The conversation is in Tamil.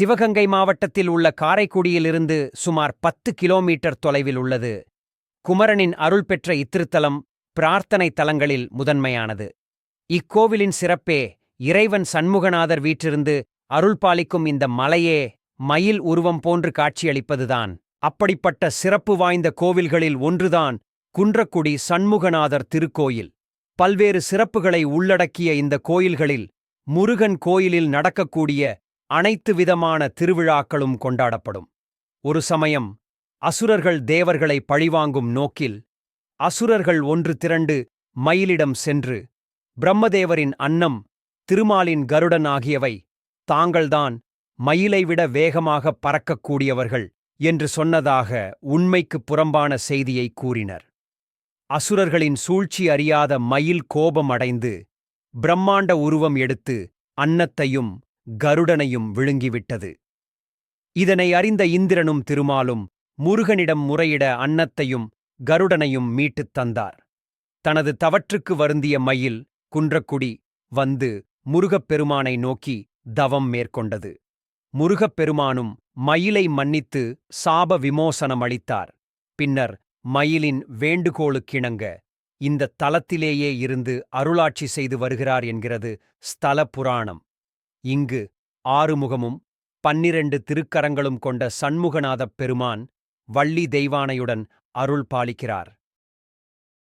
சிவகங்கை மாவட்டத்தில் உள்ள காரைக்குடியிலிருந்து சுமார் பத்து கிலோமீட்டர் தொலைவில் உள்ளது. குமரனின் அருள் பெற்ற இத்திருத்தலம் பிரார்த்தனை தலங்களில் முதன்மையானது. இக்கோவிலின் சிறப்பே இறைவன் சண்முகநாதர் வீற்றிருந்து அருள் பாலிக்கும் இந்த மலையே மயில் உருவம் போன்று காட்சியளிப்பதுதான். அப்படிப்பட்ட சிறப்பு வாய்ந்த கோவில்களில் ஒன்றுதான் குன்றக்குடி சண்முகநாதர் திருக்கோயில். பல்வேறு சிறப்புகளை உள்ளடக்கிய இந்த கோயில்களில் முருகன் கோயிலில் நடக்கக்கூடிய அனைத்து விதமான திருவிழாக்களும் கொண்டாடப்படும். ஒரு சமயம் அசுரர்கள் தேவர்களை பழிவாங்கும் நோக்கில் அசுரர்கள் ஒன்று திரண்டு மயிலிடம் சென்று பிரம்மதேவரின் அன்னம் திருமாலின் கருடன் ஆகியவை தாங்கள்தான் மயிலைவிட வேகமாக பறக்கக்கூடியவர்கள் என்று சொன்னதாக உண்மைக்குப் புறம்பான செய்தியை கூறினர். அசுரர்களின் சூழ்ச்சி அறியாத மயில் கோபம் அடைந்து பிரம்மாண்ட உருவம் எடுத்து அன்னத்தையும் கருடனையும் விழுங்கிவிட்டது. இதனை அறிந்த இந்திரனும் திருமாலும் முருகனிடம் முறையிட அன்னத்தையும் கருடனையும் மீட்டுத் தந்தார். தனது தவற்றுக்கு வருந்திய மயில் குன்றக்குடி வந்து முருகப்பெருமானை நோக்கி தவம் மேற்கொண்டது. முருகப்பெருமானும் மயிலை மன்னித்து சாப விமோசனம் அளித்தார். பின்னர் மயிலின் வேண்டுகோளுக்கிணங்க இந்த தலத்திலேயே இருந்து அருளாட்சி செய்து வருகிறார் என்கிறது ஸ்தல புராணம். இங்கு ஆறுமுகமும் பன்னிரண்டு திருக்கரங்களும் கொண்ட சண்முகநாதப் பெருமான் வள்ளி தெய்வானையுடன் அருள் பாலிக்கிறார்